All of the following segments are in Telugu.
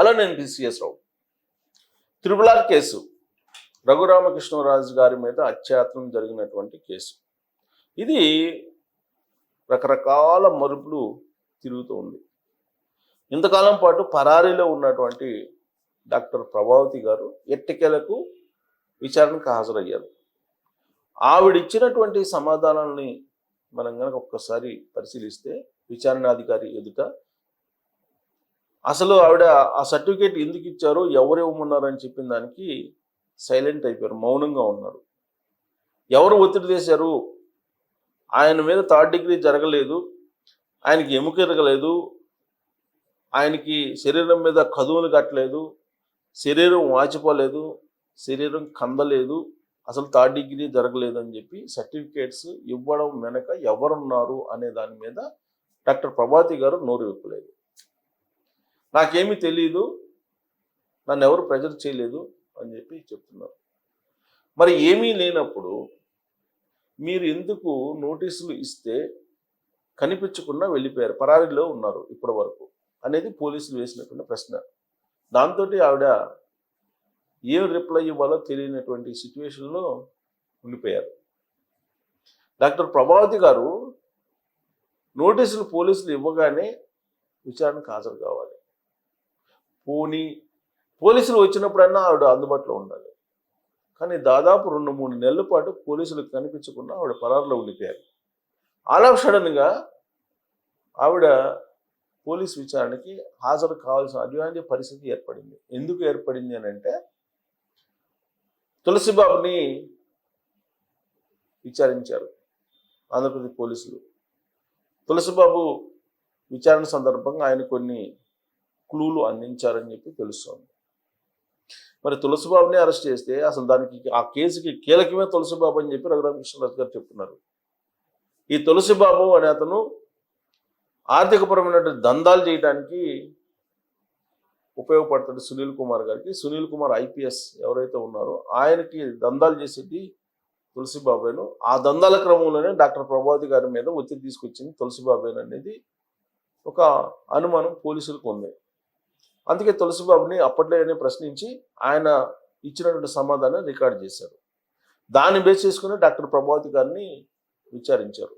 హలో నేను PCS Rao. Triple R case. Raghurama Krishna Raju గారి మీద అత్యాత్రం జరిగినటువంటి కేసు. ఇది రకరకాల మరుపులు తిరుగుతూ ఉంది. ఇంతకాలం పాటు పరారీలో ఉన్నటువంటి డాక్టర్ ప్రభావతి గారు ఎట్టికెలకు విచారణకు హాజరయ్యారు. ఆవిడ ఇచ్చినటువంటి సమాధానాలని మనం కనుక ఒక్కసారి పరిశీలిస్తే విచారణాధికారి ఎదుట అసలు ఆవిడ ఆ సర్టిఫికేట్ ఎందుకు ఇచ్చారో ఎవరు ఇవ్వమన్నారు అని చెప్పిన దానికి సైలెంట్ అయిపోయారు మౌనంగా ఉన్నారు. ఎవరు ఒత్తిడి చేశారు? ఆయన మీద థర్డ్ డిగ్రీ జరగలేదు ఆయనకి ఎముక ఎరగలేదు ఆయనకి శరీరం మీద కదువులు కట్టలేదు శరీరం వాచిపోలేదు శరీరం కందలేదు అసలు థర్డ్ డిగ్రీ జరగలేదు అని చెప్పి సర్టిఫికేట్స్ ఇవ్వడం వెనక ఎవరున్నారు అనే దాని మీద డాక్టర్ ప్రభాతి గారు నోరు విప్పలేదు. నాకేమీ తెలియదు నన్ను ఎవరు ప్రెజర్ చేయలేదు అని చెప్పి చెప్తున్నారు. మరి ఏమీ లేనప్పుడు మీరు ఎందుకు నోటీసులు ఇస్తే కనిపించకుండా వెళ్ళిపోయారు? పరారీలో ఉన్నారు ఇప్పటి వరకు అనేది పోలీసులు వేసినటువంటి ప్రశ్న. దాంతో ఆవిడ ఏం రిప్లై ఇవ్వాలో తెలియనటువంటి సిచ్యువేషన్లో ఉండిపోయారు. డాక్టర్ ప్రభావతి గారు నోటీసులు పోలీసులు ఇవ్వగానే విచారణకు హాజరు కావాలి. పోనీ పోలీసులు వచ్చినప్పుడన్నా ఆవిడ అందుబాటులో ఉండాలి. కానీ దాదాపు రెండు మూడు నెలల పాటు పోలీసులకు కనిపించకుండా ఆవిడ పరారులో ఉండిపోయారు. ఆల్ ఆఫ్ సడన్గా ఆవిడ పోలీస్ విచారణకి హాజరు కావాల్సిన అనివార్య పరిస్థితి ఏర్పడింది. ఎందుకు ఏర్పడింది అని అంటే తులసిబాబుని విచారించారు ఆంధ్రప్రదేశ్ పోలీసులు. తులసిబాబు విచారణ సందర్భంగా ఆయన కొన్ని క్లూలు అందించారని చెప్పి తెలుస్తోంది. మరి తులసిబాబుని అరెస్ట్ చేస్తే అసలు దానికి ఆ కేసుకి కీలకమే తులసిబాబు అని చెప్పి రఘురామకృష్ణరాజు గారు చెప్తున్నారు. ఈ తులసిబాబు అనే అతను ఆర్థికపరమైనటువంటి దందాలు చేయడానికి ఉపయోగపడతాడు సునీల్ కుమార్ గారికి. సునీల్ కుమార్ ఐపీఎస్ ఎవరైతే ఉన్నారో ఆయనకి దందాలు చేసేది తులసిబాబేను. ఆ దందాల క్రమంలోనే డాక్టర్ ప్రభావతి గారి మీద ఒత్తిడి తీసుకొచ్చింది తులసిబాబేను అనేది ఒక అనుమానం పోలీసులకు ఉంది. అందుకే తులసిబాబుని అప్పట్లోనే ప్రశ్నించి ఆయన ఇచ్చినటువంటి సమాధానం రికార్డ్ చేశారు. దాన్ని బేస్ చేసుకుని డాక్టర్ ప్రభావతి గారిని విచారించారు.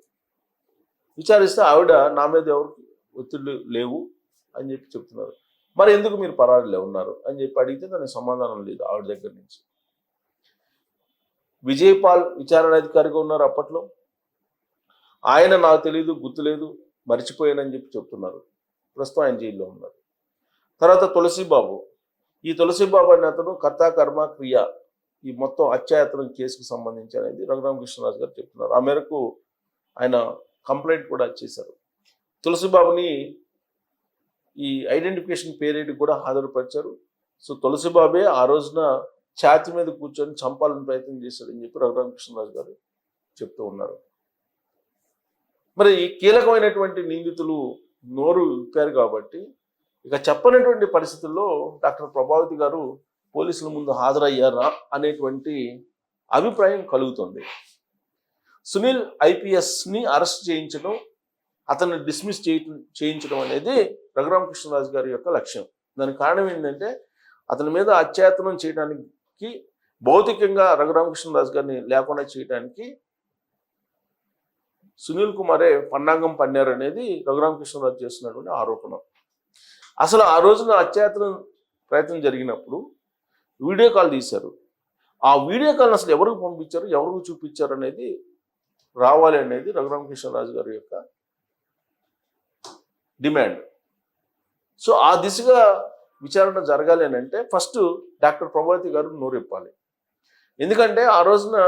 విచారిస్తే ఆవిడ నా మీద ఎవరికి ఒత్తిళ్ళు లేవు అని చెప్పి చెప్తున్నారు. మరి ఎందుకు మీరు పరారీలో ఉన్నారు అని చెప్పి అడిగితే దానికి సమాధానం లేదు ఆవిడ దగ్గర నుంచి. విజయపాల్ విచారణ అధికారిగా ఉన్నారు అప్పట్లో. ఆయన నాకు తెలియదు గుర్తులేదు మర్చిపోయానని చెప్పి చెప్తున్నారు. ప్రస్తుతం ఆయన జైల్లో ఉన్నారు. తర్వాత తులసిబాబు. ఈ తులసిబాబు అనే అతను కర్త కర్మ క్రియ ఈ మొత్తం అత్యాయతనం కేసుకు సంబంధించి అనేది రఘురామకృష్ణరాజు గారు చెప్తున్నారు. ఆ మేరకు ఆయన కంప్లైంట్ కూడా చేశారు. తులసిబాబుని ఈ ఐడెంటిఫికేషన్ పీరియడ్ కూడా హాజరుపరిచారు. సో తులసిబాబే ఆ రోజున ఛాతి మీద కూర్చొని చంపాలని ప్రయత్నం చేశాడని చెప్పి రఘురామకృష్ణరాజు గారు చెప్తూ ఉన్నారు. మరి ఈ కీలకమైనటువంటి నిందితులు నోరు విప్పారు కాబట్టి ఇక చెప్పనటువంటి పరిస్థితుల్లో డాక్టర్ ప్రభావతి గారు పోలీసుల ముందు హాజరయ్యారా అనేటువంటి అభిప్రాయం కలుగుతుంది. సునీల్ ఐపీఎస్ని అరెస్ట్ చేయించడం అతన్ని డిస్మిస్ చేయటం చేయించడం అనేది రఘురామకృష్ణరాజు గారి యొక్క లక్ష్యం. దానికి కారణం ఏంటంటే అతని మీద అత్యాయతనం చేయడానికి భౌతికంగా రఘురామకృష్ణరాజు గారిని లేకుండా చేయడానికి సునీల్ కుమారే పన్నాంగం పన్నారు అనేది రఘురామకృష్ణరాజు చేస్తున్నటువంటి ఆరోపణ. అసలు ఆ రోజున అత్యాయతనం ప్రయత్నం జరిగినప్పుడు వీడియో కాల్ తీశారు. ఆ వీడియో కాల్ అసలు ఎవరికి పంపించారు ఎవరికి చూపించారు అనేది రావాలి అనేది రఘురామకృష్ణరాజు గారి యొక్క డిమాండ్. సో ఆ దిశగా విచారణ జరగాలి అని అంటే ఫస్ట్ డాక్టర్ ప్రభావతి గారు నోరెప్పాలి. ఎందుకంటే ఆ రోజున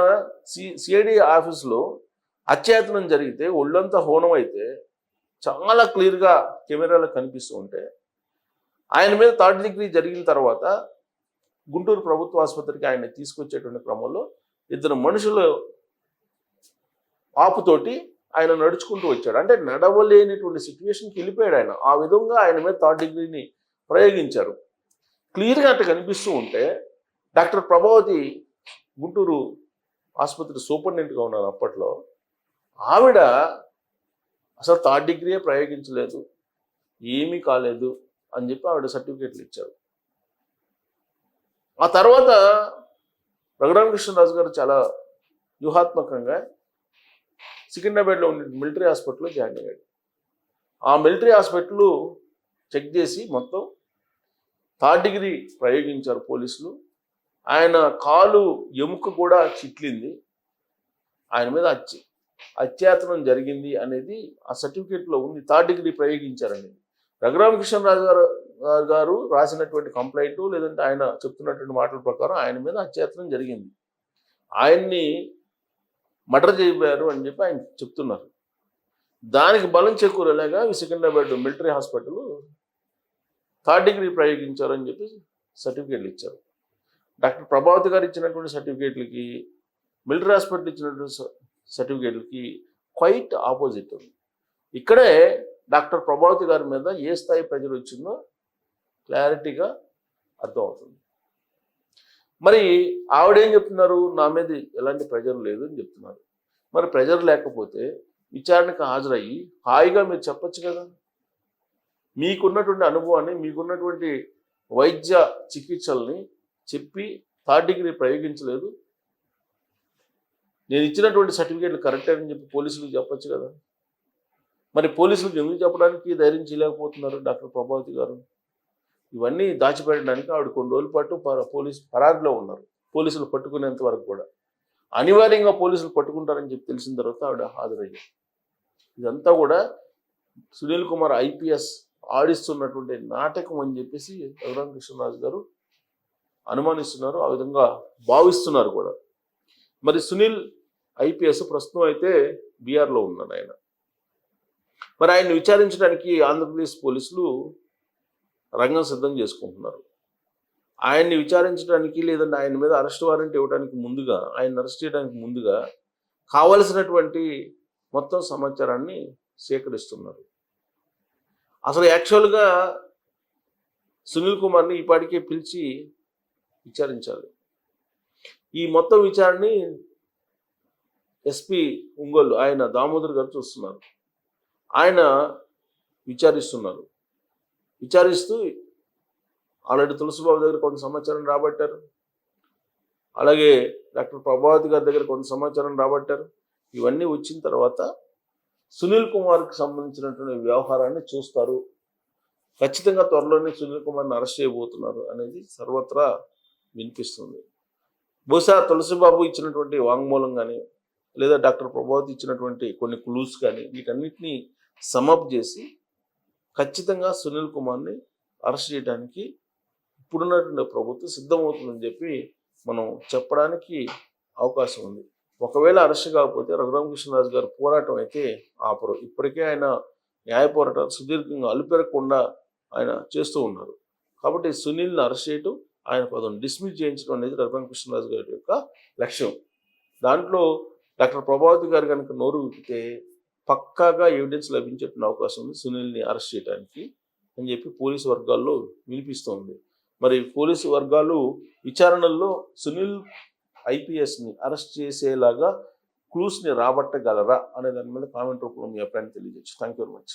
సి సిఐడి ఆఫీస్లో అత్యాయతనం జరిగితే ఒళ్ళంతా హోనం అయితే చాలా క్లియర్గా కెమెరాలో కనిపిస్తూ ఉంటే ఆయన మీద థర్డ్ డిగ్రీ జరిగిన తర్వాత గుంటూరు ప్రభుత్వ ఆసుపత్రికి ఆయన తీసుకొచ్చేటువంటి క్రమంలో ఇద్దరు మనుషులు ఆపుతోటి ఆయన నడుచుకుంటూ వచ్చాడు. అంటే నడవలేనిటువంటి సిచ్యువేషన్కి వెళ్ళిపోయాడు ఆయన. ఆ విధంగా ఆయన మీద థర్డ్ డిగ్రీని ప్రయోగించారు. క్లియర్గా అట్లా కనిపిస్తూ ఉంటే డాక్టర్ ప్రభావతి గుంటూరు ఆసుపత్రి సూపరింటెండెంట్గా ఉన్నారు అప్పట్లో. ఆవిడ అసలు థర్డ్ డిగ్రీయే ప్రయోగించలేదు. ఏమీ కాలేదు. అని చెప్పి ఆవిడ సర్టిఫికేట్లు ఇచ్చారు. ఆ తర్వాత రఘురామకృష్ణరాజు గారు చాలా వ్యూహాత్మకంగా సికింద్రాబాద్లో ఉండే మిలిటరీ హాస్పిటల్లో జాయిన్ అయ్యాడు. ఆ మిలిటరీ హాస్పిటల్ చెక్ చేసి మొత్తం థర్డ్ డిగ్రీ ప్రయోగించారు పోలీసులు. ఆయన కాలు ఎముక కూడా చిట్లింది. ఆయన మీద అచ్చి అత్యాతనం జరిగింది అనేది ఆ సర్టిఫికేట్లో ఉంది. Third degree ప్రయోగించారనేది. రఘురామకృష్ణరాజు గారు గారు రాసినటువంటి కంప్లైంట్ లేదంటే ఆయన చెప్తున్నటువంటి మాటల ప్రకారం ఆయన మీద అత్యాతనం జరిగింది. ఆయన్ని మర్డర్ చేయబోయారు అని చెప్పి ఆయన చెప్తున్నారు. దానికి బలం చెక్కులేక Secunderabad military hospital third degree ప్రయోగించారని చెప్పి సర్టిఫికేట్లు ఇచ్చారు. డాక్టర్ ప్రభావతి గారు ఇచ్చినటువంటి సర్టిఫికేట్లకి మిలిటరీ హాస్పిటల్ ఇచ్చినటువంటి స- సర్టిఫికేట్లకి క్వైట్ ఆపోజిట్ ఉంది. ఇక్కడే డాక్టర్ ప్రభావతి గారి మీద ఏ స్థాయి ప్రజలు వచ్చిందో క్లారిటీగా అర్థమవుతుంది. మరి ఆవిడేం చెప్తున్నారు? నా మీద ఎలాంటి ప్రెజర్ లేదు అని చెప్తున్నారు. మరి ప్రెజర్ లేకపోతే విచారణకు హాజరయ్యి హాయిగా మీరు చెప్పచ్చు కదా. మీకున్నటువంటి అనుభవాన్ని మీకున్నటువంటి వైద్య చికిత్సల్ని చెప్పి థర్డ్ డిగ్రీ ప్రయోగించలేదు. నేను ఇచ్చినటువంటి సర్టిఫికేట్లు కరెక్టే అని చెప్పి పోలీసులకు చెప్పచ్చు కదా. మరి పోలీసులకు ఎందుకు చెప్పడానికి ధైర్యం చేయలేకపోతున్నారు డాక్టర్ ప్రభావతి గారు. ఇవన్నీ దాచిపెట్టడానికి ఆవిడ కొన్ని రోజుల పాటు పోలీసు పోలీస్ పరారిలో ఉన్నారు. పోలీసులు పట్టుకునేంత వరకు కూడా. అనివార్యంగా పోలీసులు పట్టుకుంటారని చెప్పి తెలిసిన తర్వాత ఆవిడ హాజరయ్యారు. ఇదంతా కూడా సునీల్ కుమార్ ఐపీఎస్ ఆడిస్తున్నటువంటి నాటకం అని చెప్పేసి రఘురామ కృష్ణరాజు గారు అనుమానిస్తున్నారు. ఆ విధంగా భావిస్తున్నారు కూడా. మరి సునీల్ ఐపీఎస్ ప్రస్తుతం అయితే బీఆర్లో ఉన్నాడు ఆయన. మరి ఆయన్ని విచారించడానికి ఆంధ్రప్రదేశ్ పోలీసులు రంగం సిద్ధం చేసుకుంటున్నారు. ఆయన్ని విచారించడానికి లేదంటే ఆయన మీద అరెస్ట్ వారెంట్ ఇవ్వడానికి ముందుగా ఆయన అరెస్ట్ చేయడానికి ముందుగా కావలసినటువంటి మొత్తం సమాచారాన్ని సేకరిస్తున్నారు. అసలు యాక్చువల్గా సునీల్ కుమార్ని ఈపాటికే పిలిచి విచారించాలి ఈ మొత్తం విచారణని ఎస్పి ఒంగోలు ఆయన దామోదర్ గారు చూస్తున్నారు. ఆయన విచారిస్తున్నారు. విచారిస్తూ ఆల్రెడీ తులసిబాబు దగ్గర కొంత సమాచారం రాబట్టారు. అలాగే డాక్టర్ ప్రభావతి గారి దగ్గర కొంత సమాచారం రాబట్టారు. ఇవన్నీ వచ్చిన తర్వాత సునీల్ కుమార్కి సంబంధించినటువంటి వ్యవహారాన్ని చూస్తారు. ఖచ్చితంగా త్వరలోనే సునీల్ కుమార్ని అరెస్ట్ చేయబోతున్నారు అనేది సర్వత్రా వినిపిస్తుంది. బహుశా తులసిబాబు ఇచ్చినటువంటి వాంగ్మూలం కానీ లేదా డాక్టర్ ప్రభావతి ఇచ్చినటువంటి కొన్ని క్లూస్ కానీ వీటన్నిటిని సమప్ చేసి ఖచ్చితంగా సునీల్ కుమార్ని అరెస్ట్ చేయడానికి ఇప్పుడున్నటువంటి ప్రభుత్వం సిద్ధమవుతుందని చెప్పి మనం చెప్పడానికి అవకాశం ఉంది. ఒకవేళ అరెస్ట్ కాకపోతే రఘురామకృష్ణరాజు గారు పోరాటం అయితే ఆపరు. ఇప్పటికే ఆయన న్యాయ పోరాటం సుదీర్ఘంగా అలుపెరగకుండా ఆయన చేస్తూ ఉన్నారు. కాబట్టి సునీల్ని అరెస్ట్ చేయటం ఆయన పదం డిస్మిస్ చేయించడం అనేది రఘురామకృష్ణరాజు గారి యొక్క లక్ష్యం. దాంట్లో డాక్టర్ ప్రభావతి గారు కనుక నోరు విప్పితే పక్కాగా ఎవిడెన్స్ లభించేటువంటి అవకాశం ఉంది. సునీల్ని అరెస్ట్ చేయడానికి అని చెప్పి పోలీసు వర్గాల్లో వినిపిస్తోంది. మరి పోలీసు వర్గాలు విచారణల్లో సునీల్ ఐపీఎస్ని అరెస్ట్ చేసేలాగా క్లూస్ని రాబట్టగలరా అనే దాని మీద కామెంట్ రూపంలో మీ అభిప్రాయాన్ని తెలియజేయచ్చు. Thank you very much